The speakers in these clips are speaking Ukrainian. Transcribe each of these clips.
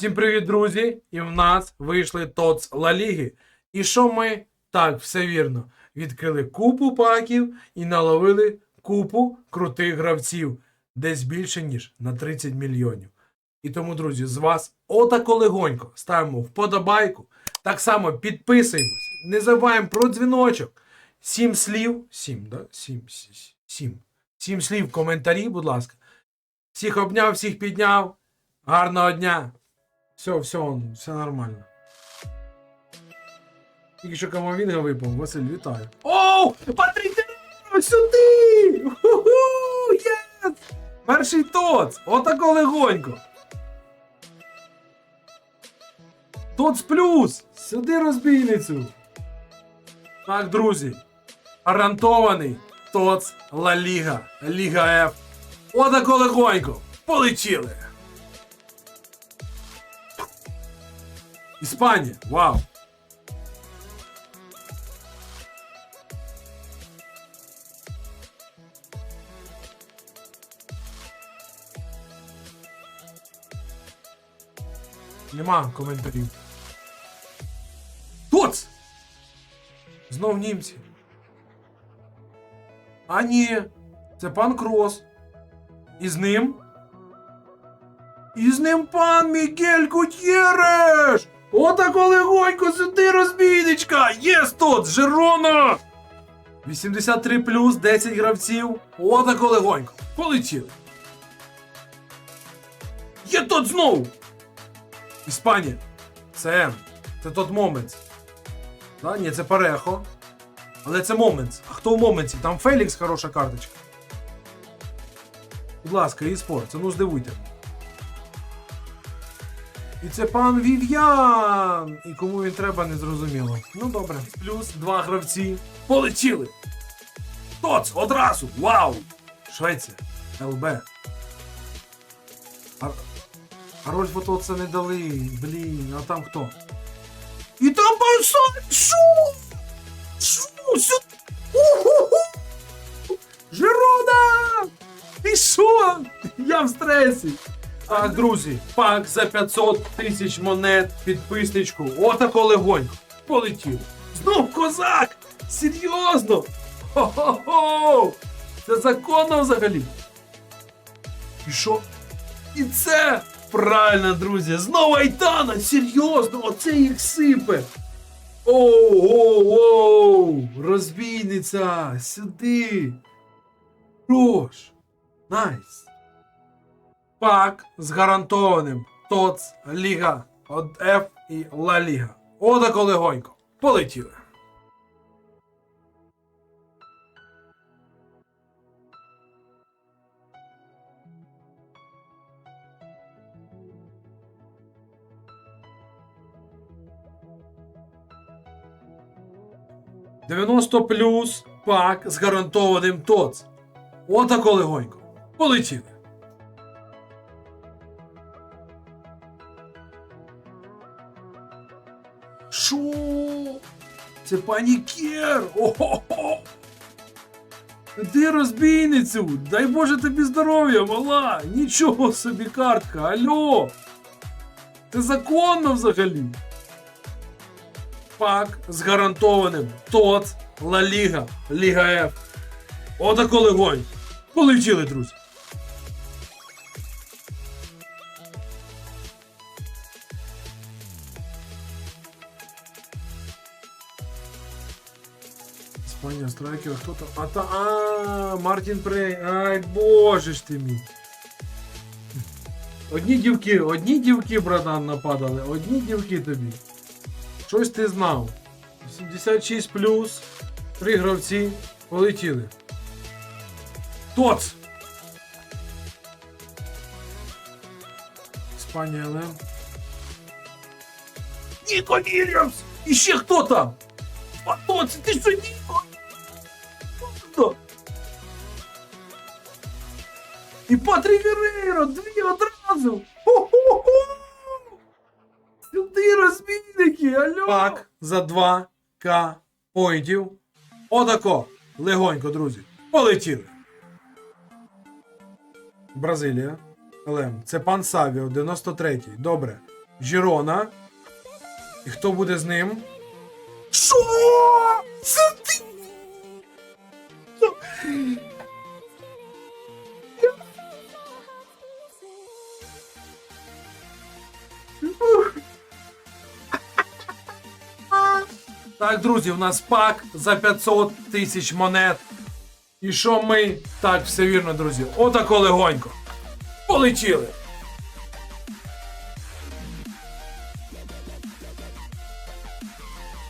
Всім привіт, друзі! І в нас вийшли ТОЦ Ла Ліги. І що ми? Так, все вірно. Відкрили купу паків і наловили купу крутих гравців. Десь більше, ніж на 30 мільйонів. І тому, друзі, з вас отако легонько ставимо вподобайку. Так само підписуємось. Не забуваємо про дзвіночок. Сім слів. Сім, да? Сім, сі- сі- сім. Сім слів в коментарі, будь ласка. Всіх обняв, всіх підняв. Гарного дня. Все, все, все нормально. Тільки що камовінга випав, Василь, вітаю. Оу! Патрік сюди! Ху-ху! Єс! Перший тоц! Отако легонько. Тоц плюс! Сюди розбійницю. Так, друзі. Гарантований тоц Ла Ліга. Ліга Ф. Отако легонько. Полетіли. Іспанія, вау! Нема коментарів. Тоц! Знов німці. А ні, це пан Крос. І з ним і з ним пан Мігель Гутєреш! Отако легонько сюди розбійничка! Єс тут! Жерона! 83 плюс 10 гравців. Отако легонько. Полетіли. Є тут знову! Іспанія. Це Це тот момент. Да? Ні, це Парехо. Але це момент. А хто в моменті? Там Фелікс хороша карточка. Будь ласка, і спорт. Це ну здивуйте. І це пан Вів'ян! І кому він треба, не зрозуміло. Ну добре. Плюс два гравці. Полетіли! Тоц! Одразу! Вау! Швеція. ЛБ. А, а Тоца не дали. Блін, а там хто? І там пан Шу! Шу! Сюди! Жирона! І що? Я в стресі. Так, друзі, пак за 500 тисяч монет, підписничку. Отако легонько. Полетів. Знов козак! Серйозно? Хо-хо-хо! Це законно взагалі. І що? І це правильно, друзі. Знову Айтана! Серйозно, оце їх сипе. Оу, оу, оу! Розбійниця! Сюди! Прош! Найс! Пак з гарантованим ТОЦ, Ліга F і Ла Ліга. Отако легонько. Полетіли. «90 плюс пак з гарантованим ТОЦ. Отако легонько. Полетіли. Це пані Кер! Ого! Ти розбійницю! Дай Боже тобі здоров'я, мала! Нічого собі картка! Алло! Це законно взагалі! Пак з гарантованим ТОЦ, Ла Ліга, Ліга Ф. Отако легонь! Полетіли, друзі! страйкер, хто там? А та. А, Мартін Прей. Ай, боже ж ти мій. Одні дівки, одні дівки, братан, нападали, одні дівки тобі. Щось ти знав. 76 плюс. Три гравці. Полетіли. Тоц! Іспанія ЛМ. Ніко Вільямс! І ще хто там? А Тоц, ти що Ніко? І Патрік Герейро, дві одразу! Хо-хо-хо! Сюди розбійники, алло! Пак за 2К поінтів. Отако. Легонько, друзі. Полетіли. Бразилія. ЛМ. Це пан Савіо, 93-й. Добре. Жирона. І хто буде з ним? Що? Це ти? Так, друзі, у нас пак за 500 тисяч монет. І що ми? Так, все вірно, друзі. Отако легонько. Полетіли.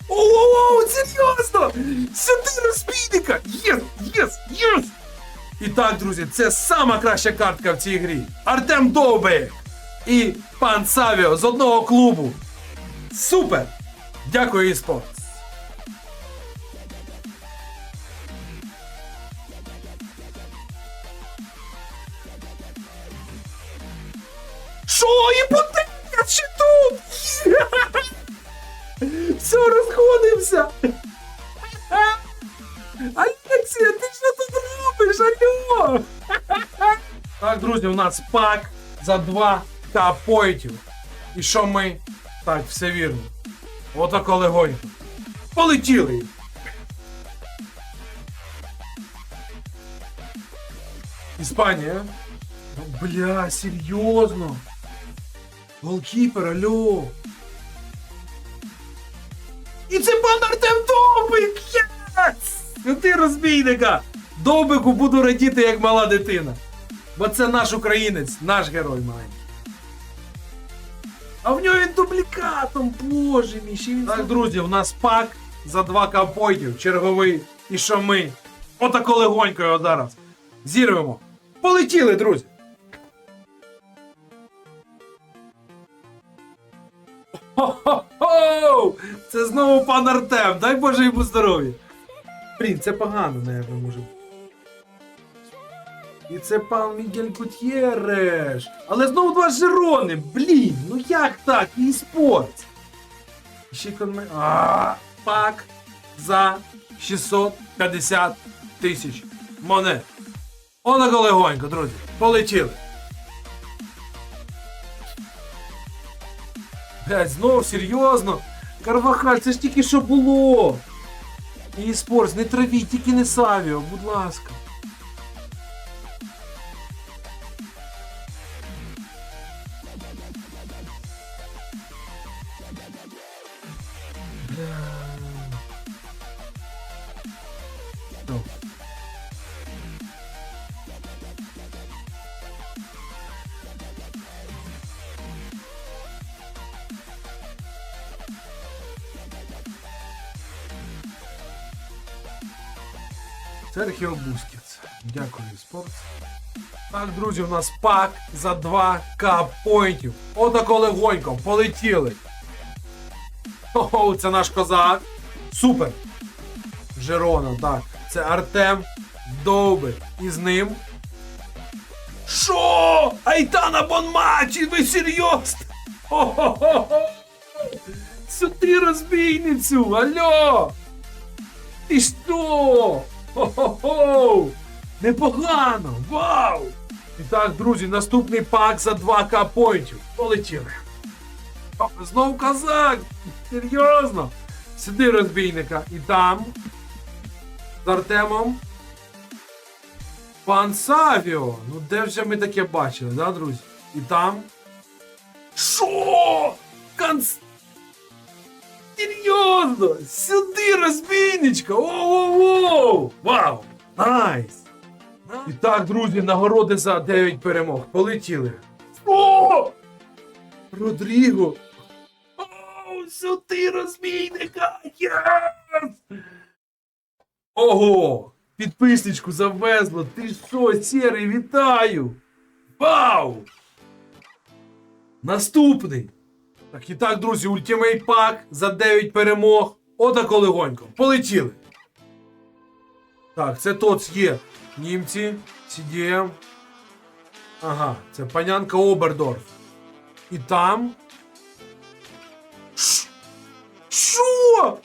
Оу, серйозно! Сюди розбійника! Єс, єс, єс! І так, друзі, це сама краща картка в цій грі. Артем Довбек і пан Савіо з одного клубу. Супер! Дякую, eSports. Що, іпотека ще тут? Все, розходимося. Алексія, ти що тут робиш? Алло? Так, друзі, у нас пак за 2к пойтів. І що ми? Так, все вірно. Отако легонько. Полетіли. Іспанія. Бля, серйозно. Голкіпер, алло. І це пан Артем Довбик! Єс! Ну ти розбійника! Довбику буду радіти, як мала дитина. Бо це наш українець, наш герой маленький. А в нього він дублікатом, боже мій, ще він. Так, друзі, у нас пак за 2 капойтів, черговий. І що ми? Отако легонько його зараз. Зірвемо. Полетіли, друзі! Знову пан Артем. Дай Боже йому здоров'я. Блін, це погано, наверное, може. І це пан Мігель Гутєреш. Але знову два жирони. Блін, ну як так? І спорт. Ще конме... А, пак за 650 тисяч монет. Онако легонько, друзі. Полетіли. Блять, знов серйозно. Карвахаль, це ж тільки що було. І спорт, не травіть, тільки не Савіо, будь ласка. Серхіо Бускетс. Дякую, спорт. Так, друзі, у нас пак за 2к поінтів. Отако легонько, полетіли. Хо-хо, це наш козак. Супер. Жерона, так. Це Артем Довбик. І з ним. Що? Айтана Бонмачі, ви серйозно? Хо-хо-хо! Сюди розбійницю! Алло! Ти що? Хо-хо-хо! Непогано! Вау! І так, друзі, наступний пак за 2к поінтів. Полетіли. О, Знов казак! Серйозно! Сюди розбійника. І там. З Артемом. Пан Савіо! Ну де вже ми таке бачили, да, друзі? І там. Що? Канц... Серйозно! Сюди розбійничка! Воу-воу-воу! Вау! Найс! І так, друзі, нагороди за 9 перемог. Полетіли. О! Родріго! О, сюди розбійника! Єс! Ого! Підписничку завезло! Ти що, сірий, вітаю! Вау! Наступний! Так і так, друзі, ультимейт пак за 9 перемог. Отако легонько. Полетіли. Так, це ТОЦ є. Німці, CDM. Ага, це панянка Обердорф. І там. Що?